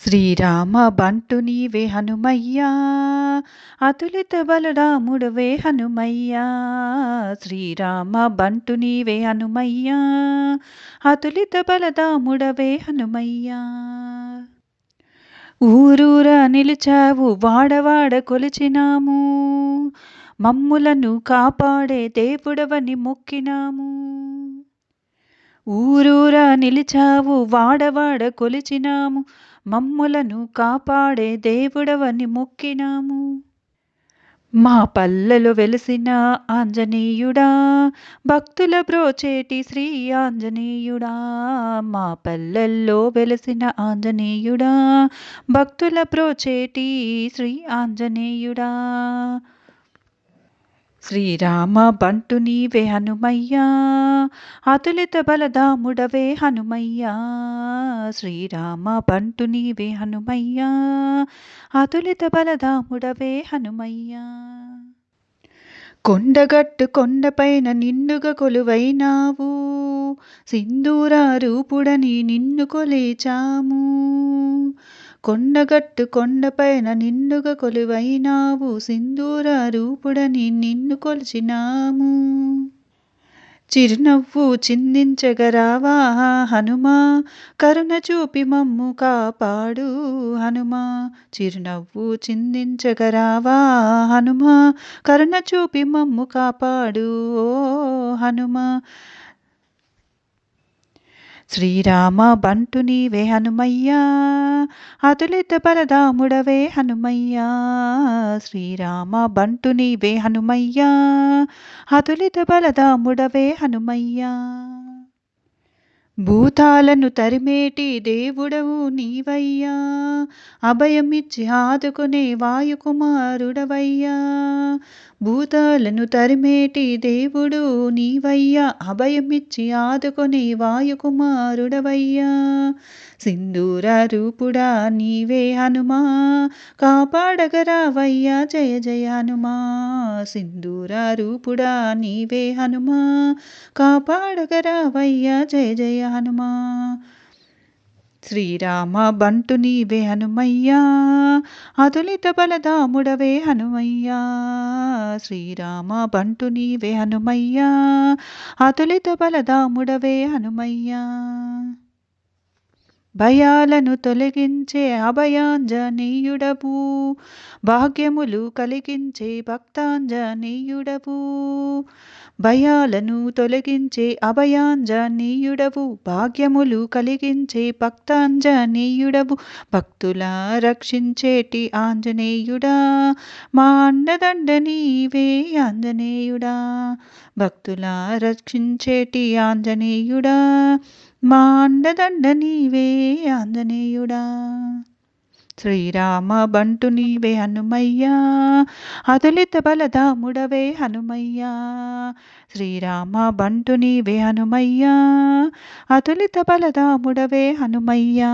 శ్రీరామ బంటు నీవే హనుమయ్యా అతులిత బలరాముడవే హనుమయ్యా శ్రీరామ బంటు నీవే హనుమయ్యా అతులిత బలదాముడవే హనుమయ్యా. ఊరూరా నిలిచావు వాడవాడ కొలిచినాము మమ్ములను కాపాడే దేవుడవని మొక్కినాము. ఊరూరా నిలిచావు వాడవాడ కొలిచినాము మమ్ములను కాపాడే దేవుడవని మొక్కినాము. మా పల్లెలు వెలిసిన ఆంజనేయుడా భక్తుల బ్రోచేటి శ్రీ ఆంజనేయుడా. మా పల్లెల్లో వెలిసిన ఆంజనేయుడా భక్తుల బ్రోచేటి శ్రీ ఆంజనేయుడా. శ్రీరామ బంటు నీవే హనుమయ్యా అతులిత బలదాముడవే హనుమయ్యా. శ్రీరామ బంటు నీవే హనుమయ్యా అతులిత బలదాముడవే హనుమయ్యా. కొండగట్టు కొండపైన నిన్నుగా కొలువైనావు సింధూర రూపుడని నిన్ను కొలేచాము కొండగట్టు కొండపైన నిండుగా కొలువైనావు సింధూర రూపుడని నిన్ను కొలిచినాము. చిరునవ్వు చిందించగరావా హనుమా కరుణ చూపి మమ్ము కాపాడు హనుమా. చిరునవ్వు చిందించగరావా హనుమా కరుణ చూపి మమ్ము కాపాడు ఓ హనుమా. శ్రీరామ బంటు నీవే హనుమయ్యా అతులిత బలదాముడవే హనుమయ్యా. శ్రీరామ బంటు నీవే హనుమయ్యా అతులిత బలదాముడవే హనుమయ్యా. భూతాలను తరిమేటి దేవుడవు నీవయ్యా. అభయమిచ్చి ఆదుకునే వాయుకుమారుడవయ్యా. భూతాలను తరిమేటి దేవుడు నీవయ్యా. అభయమిచ్చి ఆదుకునే వాయుకుమారుడవయ్యా. సింధూర రూపుడా నీవే హనుమా. కాపాడగరావయ్యా. జయ జయ హనుమా. సింధూర రూపుడా నీవే హనుమా. కాపాడగరావయ్యా. జయ జయ హనుమా. శ్రీరామ బంటు నీవే హనుమయ్యా. అతులిత బలదాముడవే హనుమయ్యా. శ్రీరామ బంటు నీవే హనుమయ్యా. అతులిత బలదాముడవే హనుమయ్యా. భయాలను తొలగించే అభయాంజనేయుడవు. భాగ్యములు కలిగించే భక్తాంజనేయుడవు. భయాలను తొలగించే అభయాంజనేయుడవు. భాగ్యములు కలిగించే భక్తాంజనేయుడవు. భక్తుల రక్షించేటి ఆంజనేయుడా. మా అండదండ నీవే ఆంజనేయుడా. భక్తుల రక్షించేటి ఆంజనేయుడా. మా అండదండ నీవే ఆంజనేయుడా. శ్రీరామ బంటు నీవే హనుమయ్యా. అతులిత బలదాముడవే హనుమయ్యా. శ్రీరామ బంటు నీవే హనుమయ్యా. అతులిత బలదాముడవే హనుమయ్యా.